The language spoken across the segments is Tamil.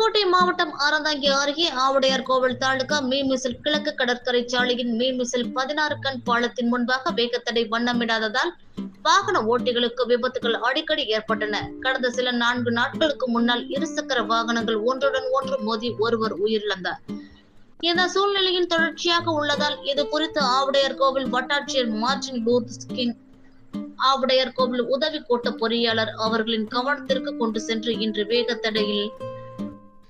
புதுக்கோட்டை மாவட்டம் ஆரந்தாங்கி அருகே ஆவுடையார் கோவில் தாலுகா மீமிசில் கிழக்கு கடற்கரை சாலையின் மீமிசில் பதினாறு கண் பாலத்தின் முன்பாக வேகத்தடை வண்ணமிடாததால் வாகன ஓட்டிகளுக்கு விபத்துகள் அடிக்கடி ஏற்பட்டன. கடந்த சில நான்கு நாட்களுக்கு முன்னால் இருசக்கர வாகனங்கள் ஒன்றுடன் ஒன்று மோதி ஒருவர் உயிரிழந்தார். இந்த சூழ்நிலையின் தொடர்ச்சியாக உள்ளதால் இது குறித்து ஆவுடையார் கோவில் வட்டாட்சியர் மார்டின் லூத்ஸ்கின் ஆவுடையார் கோவில் உதவி கோட்ட பொறியாளர் அவர்களின் கவனத்திற்கு கொண்டு சென்று இன்று வேகத்தடையில்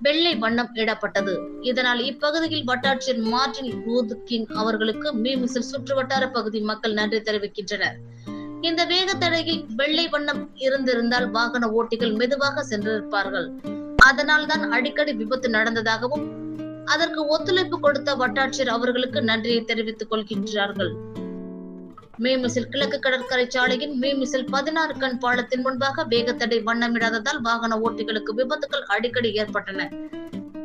வெள்ளை வண்ணம் இடப்பட்டது. இதனால் இப்பகுதியில் வட்டாட்சியர் மார்டின் லூத்கின் அவர்களுக்கு மீமிசில் சுற்றுவட்டார பகுதி மக்கள் நன்றி தெரிவிக்கின்றனர். இந்த வேக தடையில் வெள்ளை வண்ணம் இருந்திருந்தால் வாகன ஓட்டிகள் மெதுவாக சென்றிருப்பார்கள். அதனால் தான் அடிக்கடி விபத்து நடந்ததாகவும் அதற்கு ஒத்துழைப்பு கொடுத்த வட்டாட்சியர் அவர்களுக்கு நன்றியை தெரிவித்துக் கொள்கின்றார்கள். மேமிசில் கிழக்கு கடற்கரை சாலையின் மேமிசில் பதினாறு கண் பாலத்தின் முன்பாக வேகத்தடை வண்ணமிடாததால் வாகன ஓட்டிகளுக்கு விபத்துகள் அடிக்கடி ஏற்பட்டன.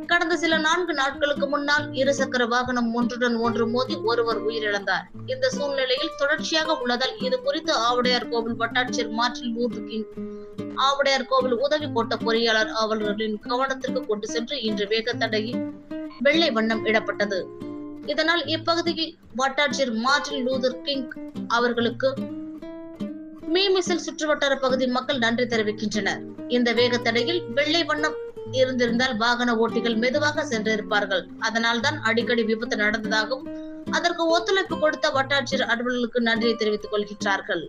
கடந்த சில நான்கு நாட்களுக்கு முன்னால் இருசக்கர வாகனம் ஒன்றுடன் ஒன்று மோதி ஒருவர் உயிரிழந்தார். இந்த சூழ்நிலையில் தொடர்ச்சியாக உள்ளதால் இது குறித்து ஆவுடையார் கோவில் வட்டாட்சியர் மாற்றில் லூர்துகின் ஆவுடையார் கோவில் உதவி கோட்ட பொறியாளர் அவர்களின் கவனத்திற்கு கொண்டு சென்று இன்று வேகத்தடையில் வெள்ளை வண்ணம் இடப்பட்டது. இதனால் இப்பகுதியில் வட்டாட்சியர் மார்டின் லூதர் கிங் அவர்களுக்கு மீமிசல் சுற்றுவட்டார பகுதி மக்கள் நன்றி தெரிவிக்கின்றனர். இந்த வேகத்தடையில் வெள்ளை வண்ணம் இருந்திருந்தால் வாகன ஓட்டிகள் மெதுவாக சென்றிருப்பார்கள். அதனால் தான் அடிக்கடி விபத்து நடந்ததாகவும் அதற்கு ஒத்துழைப்பு கொடுத்த வட்டாட்சியர் அலுவலர்களுக்கு நன்றியை தெரிவித்துக் கொள்கின்றார்கள்.